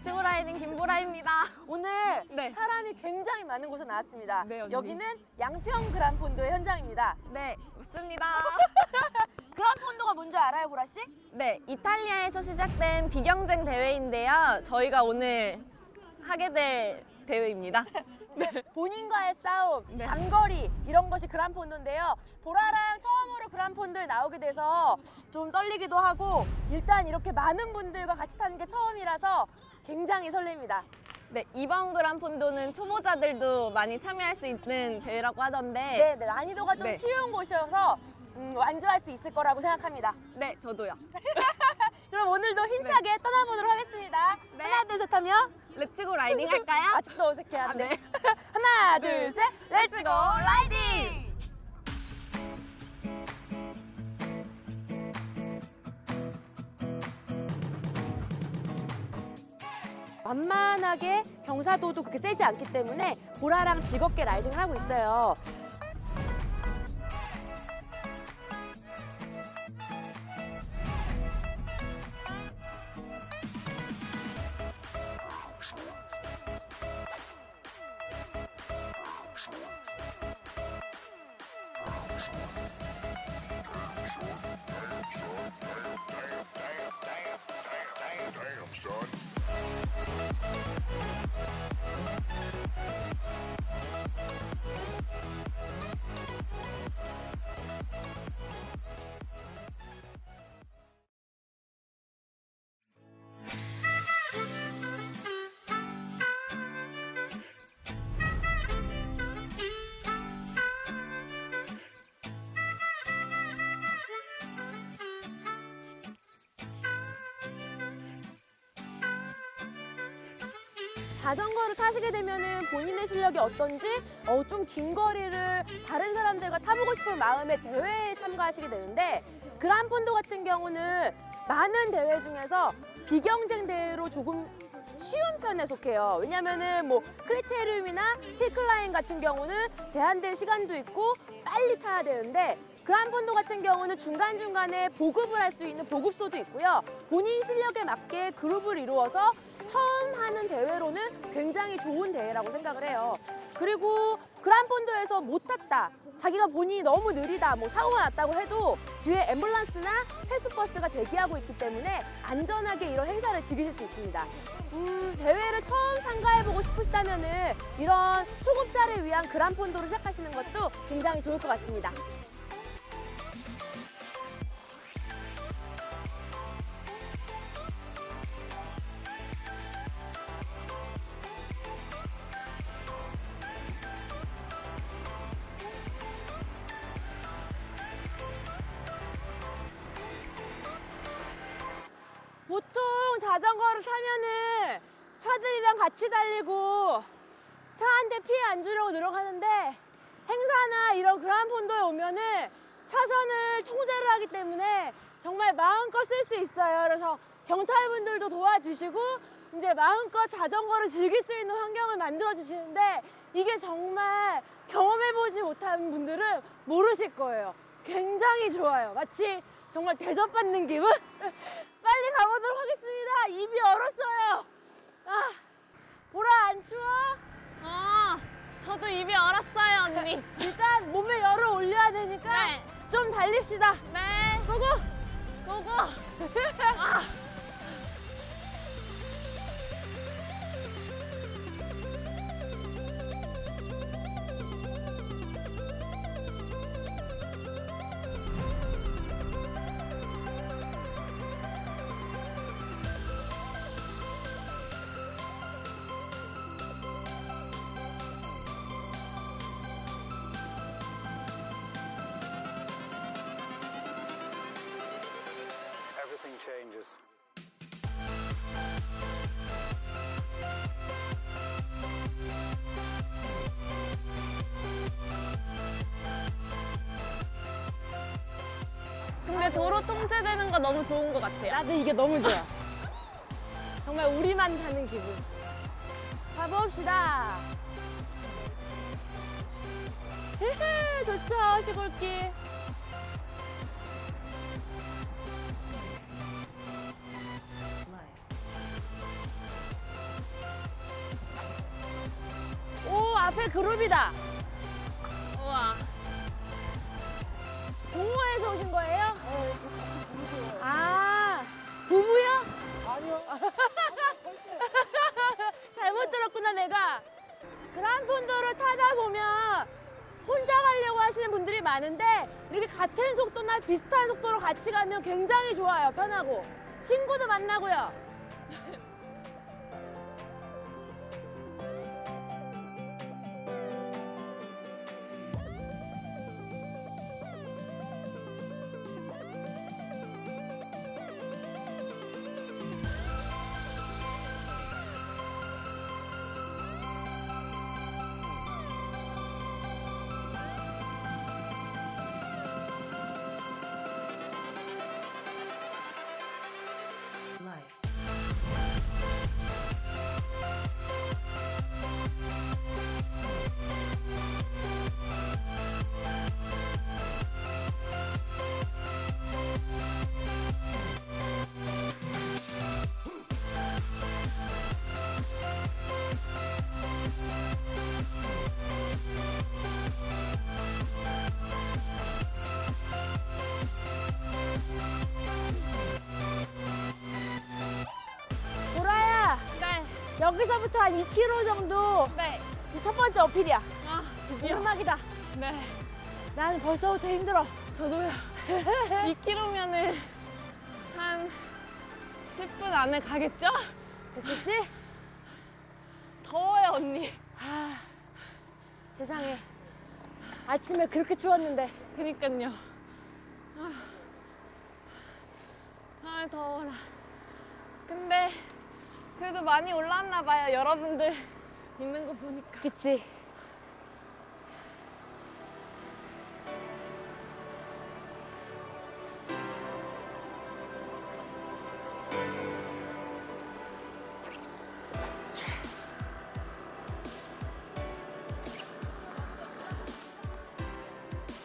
라이딩 김보라입니다. 오늘 네. 사람이 굉장히 많은 곳에 나왔습니다. 네, 언니. 여기는 양평 그란폰도의 현장입니다. 네, 맞습니다. 그란폰도가 뭔지 알아요, 보라 씨? 네, 이탈리아에서 시작된 비경쟁 대회인데요. 저희가 오늘 하게 될 대회입니다. 이제 본인과의 싸움, 네. 장거리 이런 것이 그란폰도인데요. 보라랑 처음 으로 그란폰도에 나오게 돼서 좀 떨리기도 하고 일단 이렇게 많은 분들과 같이 타는 게 처음이라서 굉장히 설렙니다. 네, 이번 그란폰도는 초보자들도 많이 참여할 수 있는 대회라고 하던데 네, 네, 난이도가 좀 네. 쉬운 곳이어서 음, 완주할 수 있을 거라고 생각합니다. 네, 저도요. 그럼 오늘도 힘차게 떠나보도록 하겠습니다. 네. 하나, 둘, 셋 하면 레츠고 라이딩 할까요? 아직도 어색해하는데. 아, 네. 하나, 둘, 둘, 셋, 렛츠고 라이딩! 만만하게 경사도도 그렇게 세지 않기 때문에 보라랑 즐겁게 라이딩을 하고 있어요. 자전거를 타시게 되면은 본인의 실력이 어떤지 어, 좀 긴 거리를 다른 사람들과 타보고 싶은 마음에 대회에 참가하시게 되는데 그란폰도 같은 경우는 많은 대회 중에서 비경쟁 대회로 조금 쉬운 편에 속해요. 왜냐면은 뭐 크리테리움이나 힐클라인 같은 경우는 제한된 시간도 있고 빨리 타야 되는데 그란폰도 같은 경우는 중간중간에 보급을 할 수 있는 보급소도 있고요. 본인 실력에 맞게 그룹을 이루어서 처음 하는 대회로는 굉장히 좋은 대회라고 생각을 해요. 그리고 그란폰도에서 못 탔다. 자기가 본인이 너무 느리다, 뭐 사고가 났다고 해도 뒤에 앰뷸런스나 헬스버스가 대기하고 있기 때문에 안전하게 이런 행사를 즐기실 수 있습니다. 음, 대회를 처음 참가해보고 싶으시다면은 이런 초급자를 위한 그란폰도를 시작하시는 것도 굉장히 좋을 것 같습니다. 자전거를 타면은 차들이랑 같이 달리고 차 한 대 피해 안 주려고 노력하는데 행사나 이런 그란 폰도에 오면은 차선을 통제를 하기 때문에 정말 마음껏 쓸 수 있어요. 그래서 경찰분들도 도와주시고 이제 마음껏 자전거를 즐길 수 있는 환경을 만들어 주시는데 이게 정말 경험해보지 못한 분들은 모르실 거예요. 굉장히 좋아요. 마치 정말 대접받는 기분? 가보도록 하겠습니다. 입이 얼었어요. 아, 보라 안 추워? 아, 저도 입이 얼었어요, 언니. 일단 몸에 열을 올려야 되니까 네. 좀 달립시다. 네, 고고! 고고. everything changes. 근데 도로 통제되는 거 너무 좋은 것 같아요. 나도 이게 너무 좋아. 정말 우리만 타는 기분. 가봅시다. 헤헤, 좋죠, 시골길. 그룹이다. 우와. 동호회에서 오신 거예요? 아, 부부요? 아니요. 잘못 들었구나, 내가. 그란폰도를 타다 보면 혼자 가려고 하시는 분들이 많은데 이렇게 같은 속도나 비슷한 속도로 같이 가면 굉장히 좋아요. 편하고. 친구도 만나고요. 여기서부터 한 2km 정도 네. 이첫 번째 어필이야. 아, 드디어. 오르막이다. 네. 나는 벌써부터 힘들어. 저도요. 2km면은 한 10분 안에 가겠죠? 됐겠지? 더워요, 언니. 아, 세상에. 아침에 그렇게 추웠는데. 그니까요. 아, 아, 더워라. 근데 그래도 많이 올라왔나 봐요. 여러분들 있는 거 보니까. 그치?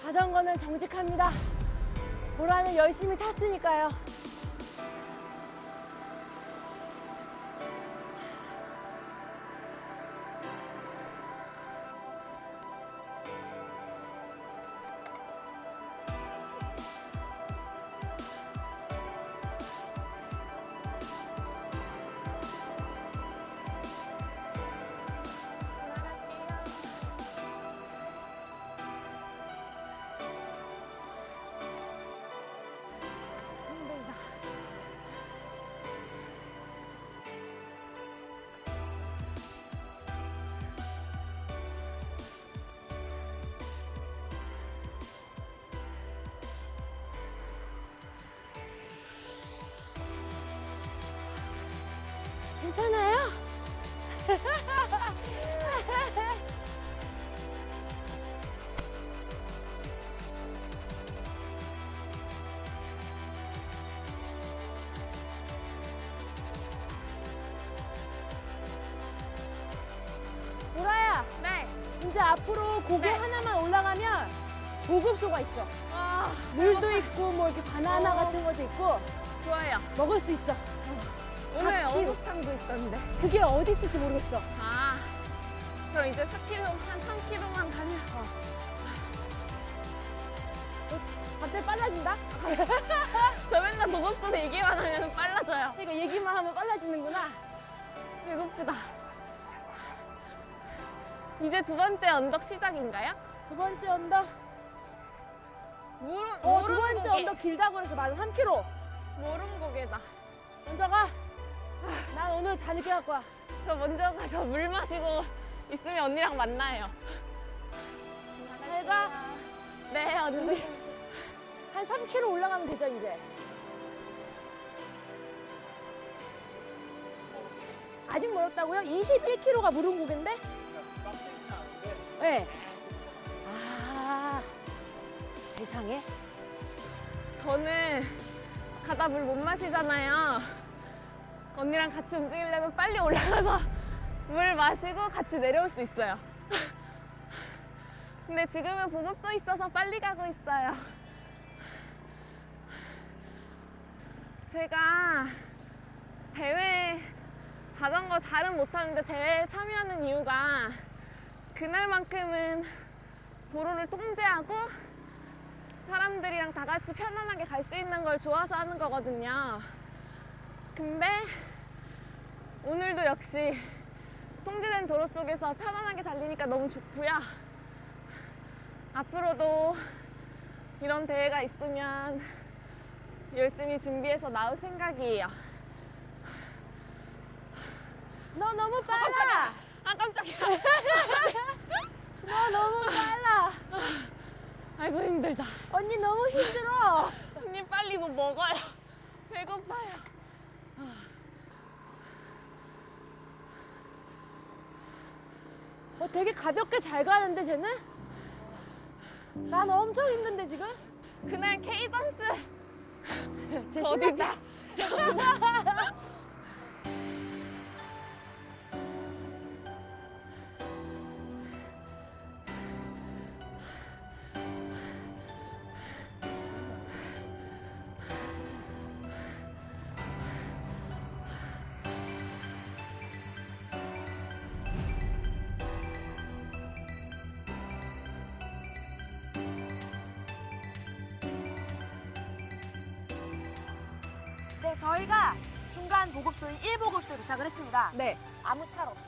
자전거는 정직합니다. 보라는 열심히 탔으니까요. 이제 앞으로 고개 네. 하나만 올라가면 보급소가 있어. 아, 물도 있고 뭐 이렇게 바나나 어. 같은 것도 있고 좋아요. 먹을 수 있어. 오늘 4kg. 어묵탕도 있던데. 그게 어디 있을지 모르겠어. 아, 그럼 이제 4km, 한 3km만 가면. 갑자기 빨라진다? 저 맨날 보고서 얘기만 하면 빨라져요. 이거 얘기만 하면 빨라지는구나. 배고프다. 이제 두 번째 언덕 시작인가요? 두 번째 언덕. 무른, 어, 두 무른 번째 고개. 언덕 길다고 그래서 맞아. 3km. 무른 고개다. 먼저 가. 난 오늘 다 늦게 갈 거야. 저 먼저 가서 물 마시고 있으면 언니랑 만나요. 내가 네, 언니. 한 3km 올라가면 되죠, 이제. 아직 멀었다고요? 21km가 무릉고개인데? 네. 아, 세상에. 저는 가다 물 못 마시잖아요. 언니랑 같이 움직이려면 빨리 올라가서 물 마시고 같이 내려올 수 있어요. 근데 지금은 보급소 있어서 빨리 가고 있어요. 제가 대회 자전거 잘은 못하는데 대회에 참여하는 이유가 그날만큼은 도로를 통제하고 사람들이랑 다 같이 편안하게 갈 수 있는 걸 좋아서 하는 거거든요. 근데 오늘도 역시 통제된 도로 속에서 편안하게 달리니까 너무 좋고요. 앞으로도 이런 대회가 있으면 열심히 준비해서 나올 생각이에요. 너 너무 빨라. 아 깜짝이야. 너 너무 빨라. 아이고 힘들다. 언니 너무 힘들어. 언니 빨리 뭐 먹어요. 배고파요. 어, 되게 가볍게 잘 가는데 쟤는? 난 엄청 힘든데 지금? 그날 케이던스 쟤? 신났다. 저희가 중간 보급소인 1보급소에 도착을 했습니다. 네. 아무 탈 없이.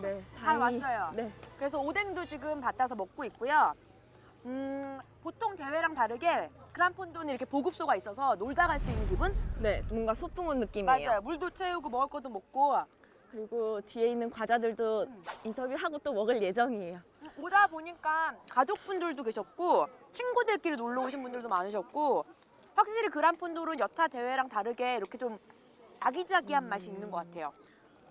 네. 잘 다행히- 왔어요. 네. 그래서 오뎅도 지금 받아서 먹고 있고요. 음, 보통 대회랑 다르게 그란폰도는 이렇게 보급소가 있어서 놀다 갈 수 있는 기분? 네. 뭔가 소풍 온 느낌이에요. 맞아요. 물도 채우고 먹을 것도 먹고 그리고 뒤에 있는 과자들도 음. 인터뷰하고 또 먹을 예정이에요. 오다 보니까 가족분들도 계셨고 친구들끼리 놀러 오신 분들도 많으셨고 확실히 그란폰도는 여타 대회랑 다르게 이렇게 좀 아기자기한 맛이 있는 것 같아요.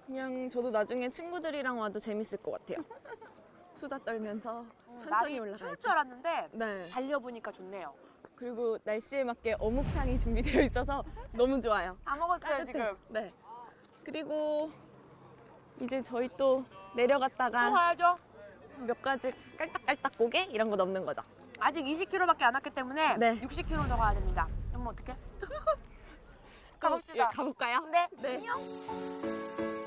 그냥 저도 나중에 친구들이랑 와도 재밌을 것 같아요. 수다 떨면서 천천히 날이 추울 올라가야지. 줄 알았는데 네. 달려보니까 좋네요. 그리고 날씨에 맞게 어묵탕이 준비되어 있어서 너무 좋아요. 다 먹었어요. 지금. 네. 그리고 이제 저희 또 또 내려갔다가 가야죠. 몇 가지 깔딱깔딱 고개 이런 거 넘는 거죠. 아직 20km밖에 안 왔기 때문에 네. 60km 더 가야 됩니다. 그럼 어떡해? 가봅시다. 예, 가볼까요? 네. 네. 안녕.